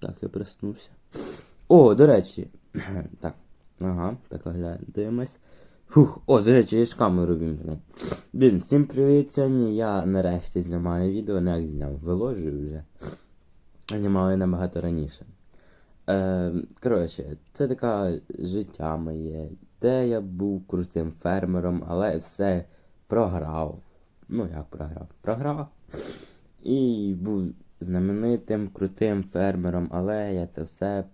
Так, я проснувся. О, до речі. Так. Ага, так оглядаємось. Фух, о, до речі, я ж камеру вімкнув. Блін, всім привіт, сьогодні я нарешті знімаю відео, не як зняв, виложую вже. Знімаю набагато раніше. Е, коротше, це таке життя моє, де я був крутим фермером, але все програв. Ну як програв? Програв. І був знаменитим крутим фермером, але я це все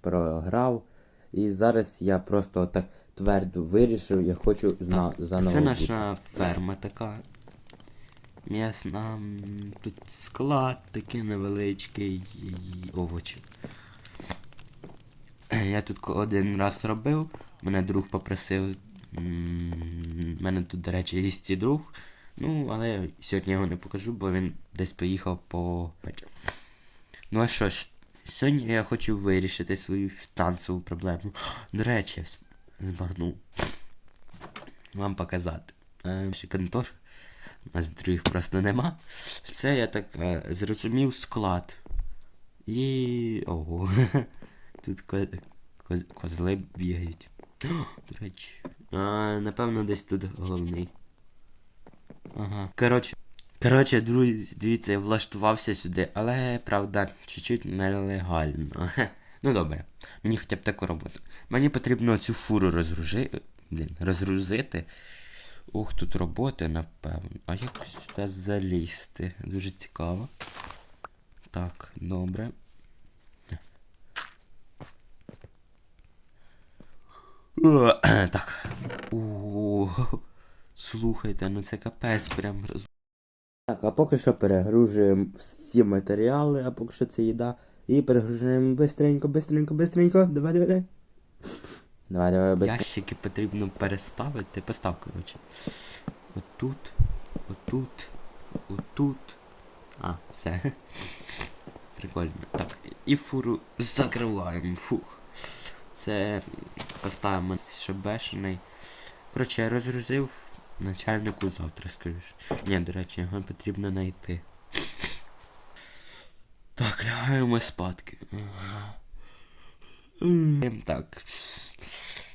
програв. І зараз я просто так твердо вирішив, я хочу зна- заново. Це наша ферма така. М'ясна. Тут склад такий невеличкий і овочі. Я тут один раз робив, мене друг попросив. Мене тут, до речі, є друг. Ну, але сьогодні його не покажу, бо він десь поїхав по. Ну а що ж, сьогодні я хочу вирішити свою фінансову проблему. До речі, збагнув вам показати. Е, ще контор. У нас других просто нема. Це я так е, зрозумів склад. І. Ого. Тут ко... коз... козли бігають. До речі. А, напевно, десь тут головний. Ага. Коротше. Коротше, друзі, дивіться, я влаштувався сюди, але правда, чуть-чуть нелегально. Ну добре, мені хоча б таку роботу. Мені потрібно цю фуру розгружити. Блін, розгрузити. Ух, тут роботи, напевно. А як сюди залізти? Дуже цікаво. Так, добре. Так. О, слухайте, ну це капець прям роз... Так, а поки що перегружуємо всі матеріали, а поки що це їда. І перегружуємо бистренько, бистренько, бистренько. Давай, давай, давай. Давай, давай, бистренько. Ящики потрібно переставити. Постав, коротше. Отут, отут, отут. А, все. Прикольно. Так, і фуру закриваємо. Фух. Це поставимо шебешений. Коротше, я розгрузив начальнику завтра, скажеш. Ні, до речі, його потрібно знайти. Так, лягаємо спадки. Ем, Так.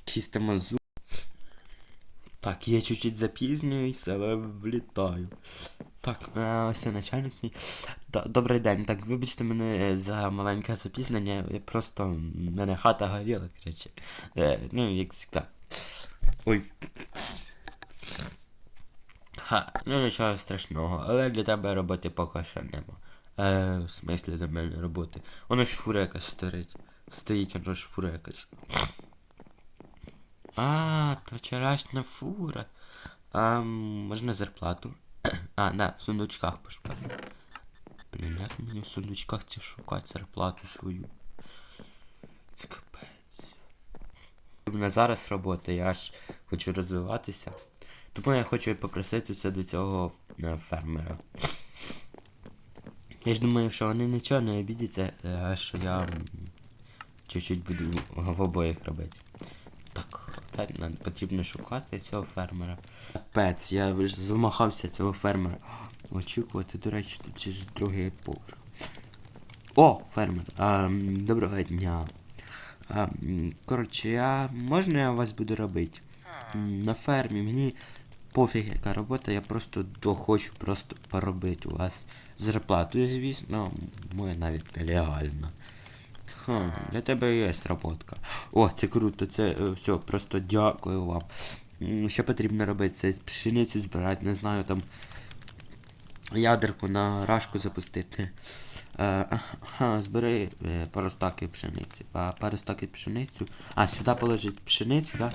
Чистимо зуб. Так, я чуть-чуть запізнююсь, але влітаю. Так, е, ось начальник мій. Добрий день. Так, вибачте мене за маленьке запізнення. Я просто. мене хата горіла, коротше. Е, ну, як завжди. Ой. Ха, ну нічого страшного, але для тебе роботи поки що нема. Е, в смислі для мене роботи. Воно ж фура якась стоїть. Стоїть, воно ж фура якась. А, то вчорашня фура. А, можна зарплату. А, да, в сундучках пошукати. Блін, як мені в сундучках це шукати зарплату свою? Це капець. У зараз робота, я ж хочу розвиватися. Тому я хочу попроситися до цього е, фермера. Я ж думаю, що вони нічого не обідяться, е, що я чуть-чуть буду в обоїх робити. Так, нам потрібно шукати цього фермера. Капець, я вже замахався цього фермера. Очікувати, до речі, тут ще ж другий поверх. О, фермер. А, доброго дня. А, коротше, я можна я вас буду робити? На фермі мені пофіг яка робота, я просто до хочу просто поробити у вас зарплату, звісно, моя навіть нелегальна. Хм, для тебе є роботка. О, це круто, це е, все, просто дякую вам. Що потрібно робити? Це пшеницю збирати, не знаю, там ядерку на рашку запустити. Е, ага, збери е, пару стаків пшениці. Пару стаків пшеницю. А, сюди положить пшеницю, да?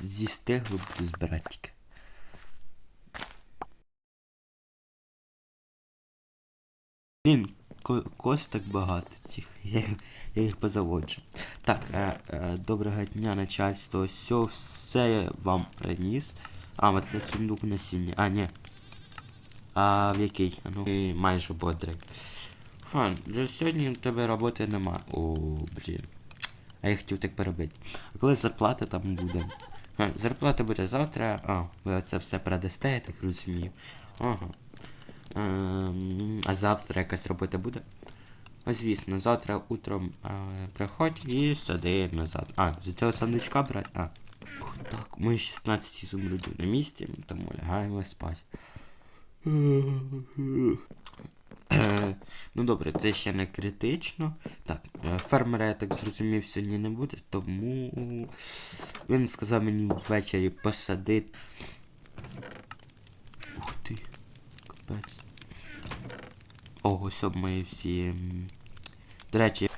Зі стеглу буду збирати тільки. Блін, ко- косток багато цих. Я, я їх позаводжу. Так, е, е, доброго дня, начальство. Все, все я вам приніс. А, це сундук насіння. А, ні. А в який? Ну, і майже бодрий. Ха, для сьогодні в тебе роботи нема. О, блін. А я хотів так поробити. А коли зарплата там буде? Зарплата буде завтра. А, ви це все продасте, я так розумію. Ага. Ем, А завтра якась робота буде? А звісно, завтра утром е, приходь і сюди назад. А, з цього сундучка брати? А. Так, ми 16 ізумрудів на місці, тому лягаємо спати. Е, Ну добре, це ще не критично. Так, фермера, я так зрозумів, сьогодні не буде, тому він сказав мені ввечері посадити. Ух ти, капець. О, ось об мої всі. До речі,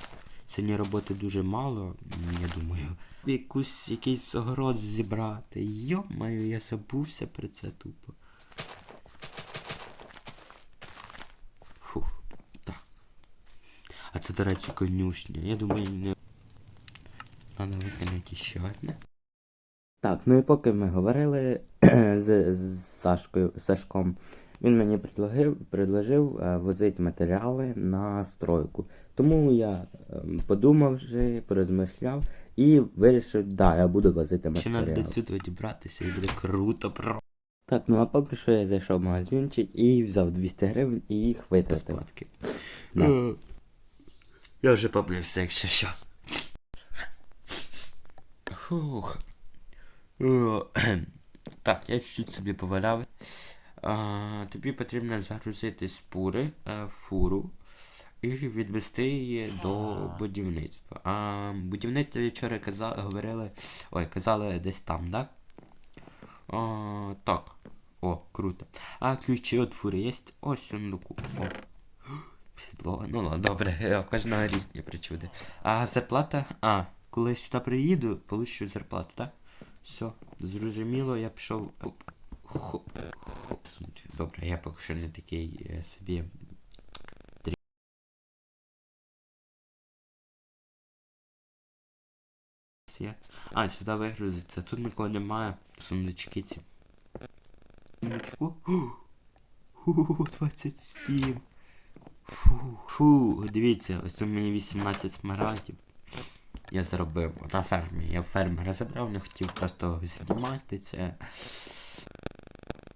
сьогодні роботи дуже мало, я думаю. Якусь якийсь огород зібрати. Йо-маю, я забувся про це тупо. Фух, так. А це, до речі, конюшня. Я думаю, не. Надо виконати ще одне. Так, ну і поки ми говорили з, з Сашкою, Сашком, він мені предложив, предложив е, возити матеріали на стройку. Тому я ем, подумав вже, порозмишляв і вирішив, да, я буду возити Ще треба до сюди дібратися і буде круто про Так, ну а поки що я зайшов в магазинчик і взяв 200 гривень і їх витратив. спадки. Да. Я вже поблився, якщо що. Фух. Так, я чуть собі поваляв. Тобі потрібно загрузити з пури е, фуру і відвести її до будівництва. А будівництво вчора казали, говорили. Ой, казали десь там, да? А, так. О, круто. А ключі від фури є? Ось сундуку. О. Ну ладно, добре, у кожного різні причуди. А зарплата? А, коли я сюди приїду, получу зарплату, так? Все, зрозуміло, я пішов. Добре, я поки що не такий е, собі. А, сюди вигрузиться. Тут нікого немає. Сундучки ці. Сундучку. Ху, 27. Фу, фу, дивіться, ось у мені 18 смарагдів. Я заробив на фермі. Я фермера забрав, не хотів просто знімати це.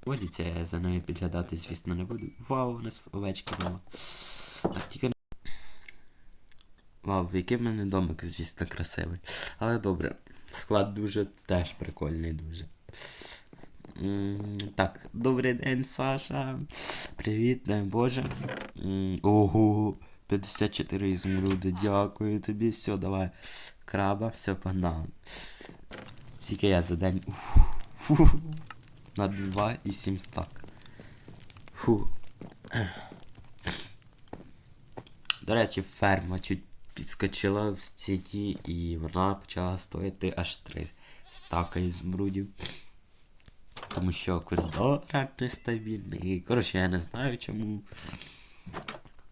Водіться, я за нею підглядати, звісно, не буду. Вау, у нас овечки мало. Так, тільки. Вау, який в мене домик, звісно, красивий. Але добре. Склад дуже теж прикольний дуже. М, Так, добрий день, Саша. Привіт, дай Боже. Ого, 54 ізумруди, дякую тобі. Все, давай. Краба, все, погнали. Скільки я за день. Фу. На 2 і 7 стак. Фу. До речі, ферма чуть підскочила в ціні і вона почала стоїти аж 3 стака ізумрудів. Тому що курс долара нестабільний. Коротше, я не знаю чому.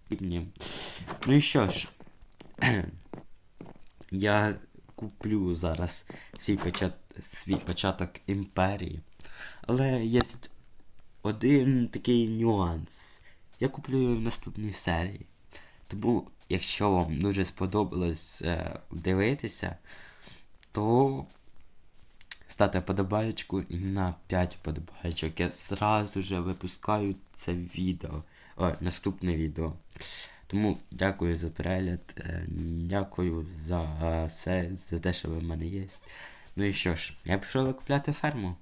Ні. Ну і що ж. Я куплю зараз свій, почат... свій початок імперії. Але є один такий нюанс. Я куплю в наступній серії. Тому, якщо вам дуже сподобалось е, дивитися, то ставте подобаєчку і на 5 подобаєчок. Я зразу же випускаю це відео. О, наступне відео. Тому дякую за перегляд. е, Дякую за все, за те, що ви в мене є. Ну і що ж, я пішов викупляти ферму.